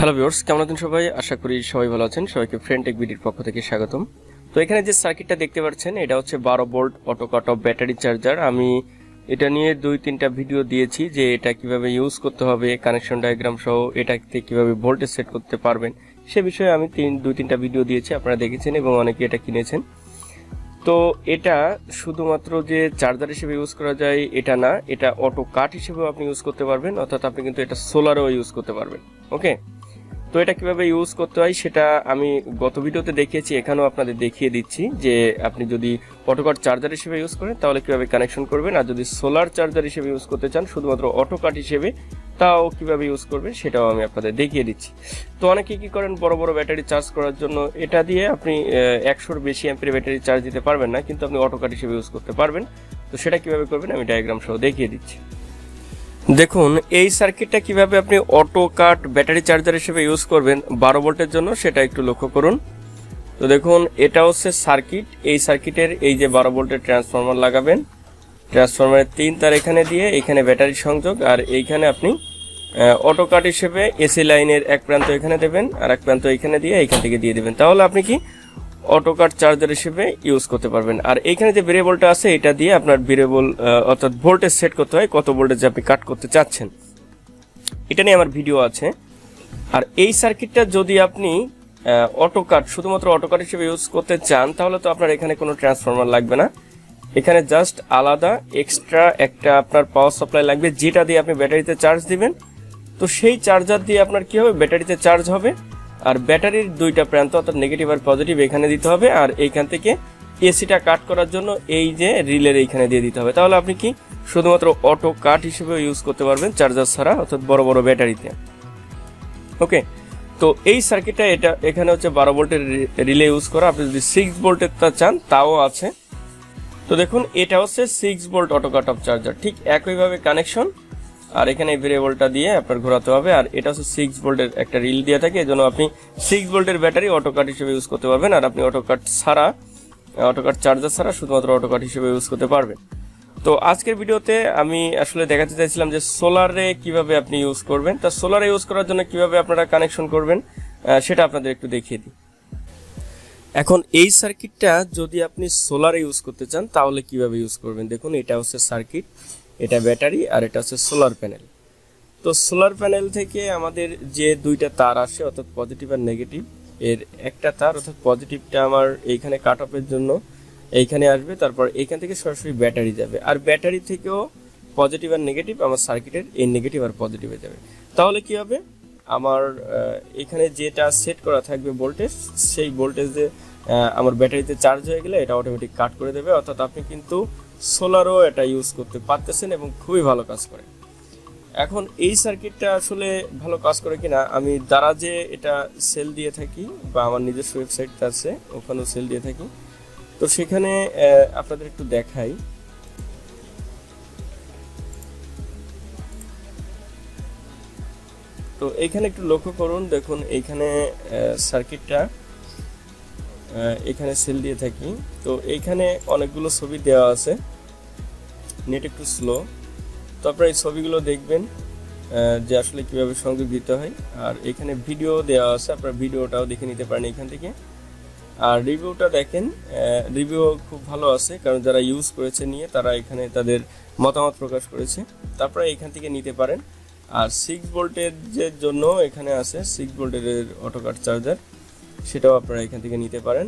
Hello viewers কেমন আছেন সবাই? আশা করি সবাই ভালো আছেন। সবাইকে ফ্রেন্ড টেক বিডির পক্ষ থেকে স্বাগতম। তো এখানে যে সার্কিটটা দেখতে পাচ্ছেন, এটা হচ্ছে বারো volt auto cut off battery charger. আমি এটা নিয়ে দুই, তিনটা ভিডিও দিয়েছি যে এটা কীভাবে ইউজ করতে হবে কানেকশন ডায়াগ্রাম সহ এটাতে কীভাবে ভোল্টেজ সেট করতে পারবেন। সে বিষয়ে আমি তিন, দুই, তিনটা ভিডিও দিয়েছি, আপনারা দেখেছেন এবং অনেকে এটা কিনেছেন। তো এটা শুধুমাত্র যে চার্জার হিসেবে ইউজ করা যায়, এটা না, এটা অটো কাট হিসেবেও আপনি ইউজ করতে পারবেন, অর্থাৎ আপনি কিন্তু এটা সোলারও ইউজ করতে পারবেন। ওকে তো এটা কীভাবে ইউজ করতে হয় সেটা আমি গত ভিডিওতে দেখিয়েছি, এখানেও আপনাদের দেখিয়ে দিচ্ছি যে আপনি যদি অটোকাট চার্জার হিসেবে ইউজ করেন তাহলে কীভাবে কানেকশন করবেন আর যদি সোলার চার্জার হিসেবে ইউজ করতে চান শুধুমাত্র অটোকাট হিসেবে তাও কীভাবে ইউজ করবেন সেটাও আমি আপনাদের দেখিয়ে দিচ্ছি। তো অনেকে কি করেন, বড় বড় ব্যাটারি চার্জ করার জন্য এটা দিয়ে আপনি একশোর বেশি অ্যাম্পের ব্যাটারি চার্জ দিতে পারবেন না, কিন্তু আপনি অটোকাট হিসেবে ইউজ করতে পারবেন। তো সেটা কীভাবে করবেন আমি ডায়াগ্রাম সহ দেখিয়ে দিচ্ছি। দেখুন, এই সার্কিটটা কীভাবে আপনি অটো কাট ব্যাটারি চার্জার হিসেবে ইউজ করবেন, বারো ভোল্টের জন্য সেটা একটু লক্ষ্য করুন। তো দেখুন, এটা হচ্ছে সার্কিট এই সার্কিটের এই যে বারো ভোল্টের ট্রান্সফরমার লাগাবেন। ট্রান্সফরমারের তিন তার এখানে দিয়ে, এখানে ব্যাটারি সংযোগ, আর এইখানে আপনি অটো কাট হিসেবে এসি লাইনের এক প্রান্ত এখানে দেবেন, আর এক প্রান্ত এখানে দিয়ে এখান থেকে দিয়ে দেবেন। তাহলে আপনি কি অটো কাট চার্জার হিসেবে ইউজ করতে পারবেন। আর এইখানে যে ভেরিয়েবলটা আছে, এটা দিয়ে আপনার ভেরিয়েবল অর্থাৎ ভোল্টেজ সেট করতে হয়, কত ভোল্টেজ আপনি কাট করতে চাচ্ছেন। এটা নিয়ে আমার ভিডিও আছে। আর এই সার্কিটটা যদি আপনি অটো কাট শুধুমাত্র অটো কাট হিসেবে ইউজ করতে চান, তাহলে তো আপনার এখানে কোনো ট্রান্সফরমার লাগবে না। এখানে জাস্ট আলাদা এক্সট্রা একটা আপনার পাওয়ার সাপ্লাই লাগবে, যেটা দিয়ে আপনি ব্যাটারিতে চার্জ দিবেন। তো সেই চার্জার দিয়ে আপনার কি হবে? ব্যাটারিতে চার্জ হবে। আর ব্যাটারির দুইটা প্রান্ত, অর্থাৎ নেগেটিভ আর পজিটিভ এখানে দিতে হবে। আর এইখান থেকে এসিটা কাট করার জন্য এই যে রিলের এইখানে দিয়ে দিতে হবে। তাহলে আপনি কি শুধুমাত্র অটো কাট হিসেবে ইউজ করতে পারবেন চার্জার ছাড়া, অর্থাৎ বড় বড় ব্যাটারিতে। ওকে তো এই সার্কিটটা এটা, এখানে হচ্ছে বারো ভোল্টের রিলে ইউজ করা। আপনি যদি সিক্স ভোল্টের তা চান, তাও আছে। তো দেখুন, এটা হচ্ছে six volt auto cut off charger ঠিক একইভাবে কানেকশন আর এখানে ভেরিয়েবলটা দিয়ে আপনার ঘোরাতে হবে। আর এটা হচ্ছে সিক্স ভোল্টের একটা রিল দিয়ে থাকে, এজন্য আপনি সিক্স ভোল্টের ব্যাটারি অটো কাট হিসেবে ইউজ করতে পারবেন। আর আপনি অটো কাট ছাড়া অটো কাট চার্জার ছাড়া শুধুমাত্র অটো কাট হিসেবে ইউজ করতে পারবেন। তো আজকের ভিডিওতে আমি আসলে দেখাতে চাইছিলাম যে সোলারে কীভাবে আপনি ইউজ করবেন। তা সোলারে ইউজ করার জন্য কীভাবে আপনারা কানেকশন করবেন সেটা আপনাদের একটু দেখিয়ে দিই। এখন এই সার্কিটটা যদি আপনি সোলারে ইউজ করতে চান, তাহলে কীভাবে ইউজ করবেন? দেখুন, এটা হচ্ছে সার্কিট এটা ব্যাটারি আর এটা হচ্ছে সোলার প্যানেল। তো সোলার প্যানেল থেকে আমাদের যে দুইটা তার আসে, অর্থাৎ পজিটিভ আর নেগেটিভ, এর একটা তার, অর্থাৎ পজিটিভটা আমার এইখানে কাট অফের জন্য এইখানে আসবে, তারপর এইখান থেকে সরাসরি ব্যাটারি যাবে। আর ব্যাটারি থেকেও পজিটিভ আর নেগেটিভ, আমার সার্কিটের এই নেগেটিভ আর পজিটিভে যাবে। তাহলে কি হবে? আমার এখানে যেটা সেট করা থাকবে ভোল্টেজ, সেই ভোল্টেজে আমার ব্যাটারিতে চার্জ হয়ে গেলে এটা অটোমেটিক কাট করে দেবে। অর্থাৎ আপনি কিন্তু সোলারও এটা ইউজ করতে পারতেছেন এবং খুবই ভালো কাজ করে। এখন এই সার্কিটটা আসলে ভালো কাজ করে কিনা, আমি দারাজে এটা সেল দিয়ে থাকি বা আমার নিজস্ব ওয়েবসাইটটা আছে, ওখানেও সেল দিয়ে থাকি। তো সেখানে আপনাদের একটু দেখাই। তো এখানে একটু লক্ষ্য করুন, দেখুন এইখানে সার্কিটটা এখানে সেল দিয়ে থাকি। তো এইখানে অনেকগুলো ছবি দেওয়া আছে। নেট একটু স্লো তো আপনারা এই ছবিগুলো দেখবেন যে আসলে কীভাবে সংযোগ দিতে হয়। আর এখানে ভিডিও দেওয়া আছে, আপনারা ভিডিওটাও দেখে নিতে পারেন এখান থেকে। আর রিভিউটা দেখেন রিভিউ খুব ভালো আছে, কারণ যারা ইউজ করেছে নিয়ে তারা এখানে তাদের মতামত প্রকাশ করেছে। তারপরে এখান থেকে নিতে পারেন। আর সিক্স ভোল্টের জন্য এখানে আছে সিক্স ভোল্টের অটোকাট চার্জার সেটাও আপনারা এখান থেকে নিতে পারেন।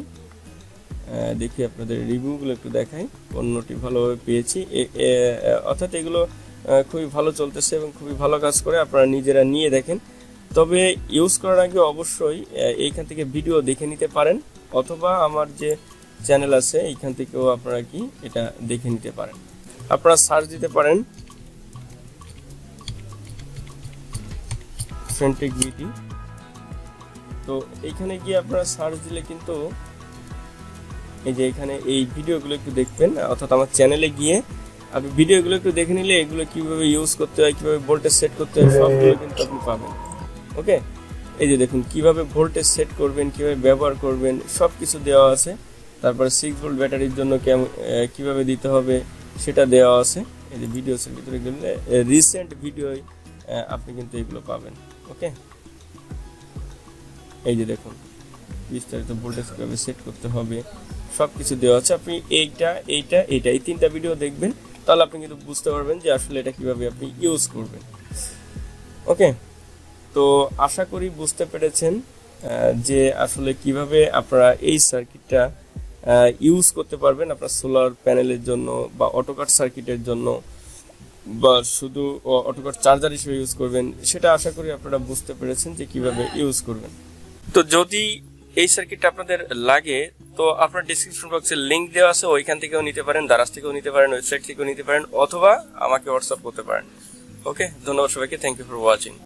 দেখি আপনাদের রিভিউগুলো একটু দেখাই। পণ্যটি ভালোভাবে পেয়েছি। অর্থাৎ এগুলো খুবই ভালো চলতেছে এবং খুবই ভালো কাজ করে আপনারা নিজেরা নিয়ে দেখেন। তবে ইউজ করার আগে অবশ্যই এইখান থেকে ভিডিও দেখে নিতে পারেন অথবা আমার যে চ্যানেল আছে, এইখান থেকেও আপনারা কি এটা দেখে নিতে পারেন। আপনারা সার্চ দিতে পারেন ফ্রেন্টেক বিটি তো এইখানে গিয়ে আপনারা সার্চ দিলে কিন্তু এই যে এখানে এই ভিডিওগুলো একটু দেখবেন, অর্থাৎ আমার চ্যানেলে গিয়ে আপনি ভিডিওগুলো একটু দেখে নিলে এগুলো কীভাবে ইউজ করতে হয়, কীভাবে ভোল্টেজ সেট করতে হয়, সবগুলো কিন্তু আপনি পাবেন। ওকে এই যে দেখুন, কীভাবে ভোল্টেজ সেট করবেন, কীভাবে ব্যবহার করবেন সব কিছু দেওয়া আছে। তারপরে সিক্স ভোল্ট ব্যাটারির জন্য কেমন কীভাবে দিতে হবে, সেটা দেওয়া আছে। এই যে ভিডিওসের ভিতরে গেলে রিসেন্ট ভিডিও আপনি কিন্তু এগুলো পাবেন। ওকে এই যে দেখুন, বিস্তারিত ভোল্টেজ কীভাবে সেট করতে হবে। সব কিছু দেওয়া আছে। আপনি এইটা এইটা এইটা, এই তিনটা ভিডিও দেখবেন, তাহলে আপনি কিন্তু বুঝতে পারবেন যে আসলে এটা কীভাবে আপনি ইউজ করবেন। ওকে তো আশা করি বুঝতে পেরেছেন যে আসলে কীভাবে আপনারা এই সার্কিটটা ইউজ করতে পারবেন আপনার সোলার প্যানেলের জন্য বা অটোকাট সার্কিটের জন্য, বা শুধু অটোকাট চার্জার হিসেবে ইউজ করবেন, সেটা আশা করি আপনারা বুঝতে পেরেছেন যে কীভাবে ইউজ করবেন। তো যদি এই সার্কিটটা আপনাদের লাগে, তো আপনার ডিসক্রিপশন বক্সে লিংক দেওয়া আছে, ওইখান থেকেও নিতে পারেন, দারাজ থেকেও নিতে পারেন ওয়েবসাইট থেকেও নিতে পারেন, অথবা আমাকে হোয়াটসঅ্যাপ করতে পারেন। ওকে ধন্যবাদ সবাইকে থ্যাংক ইউ ফর ওয়াচিং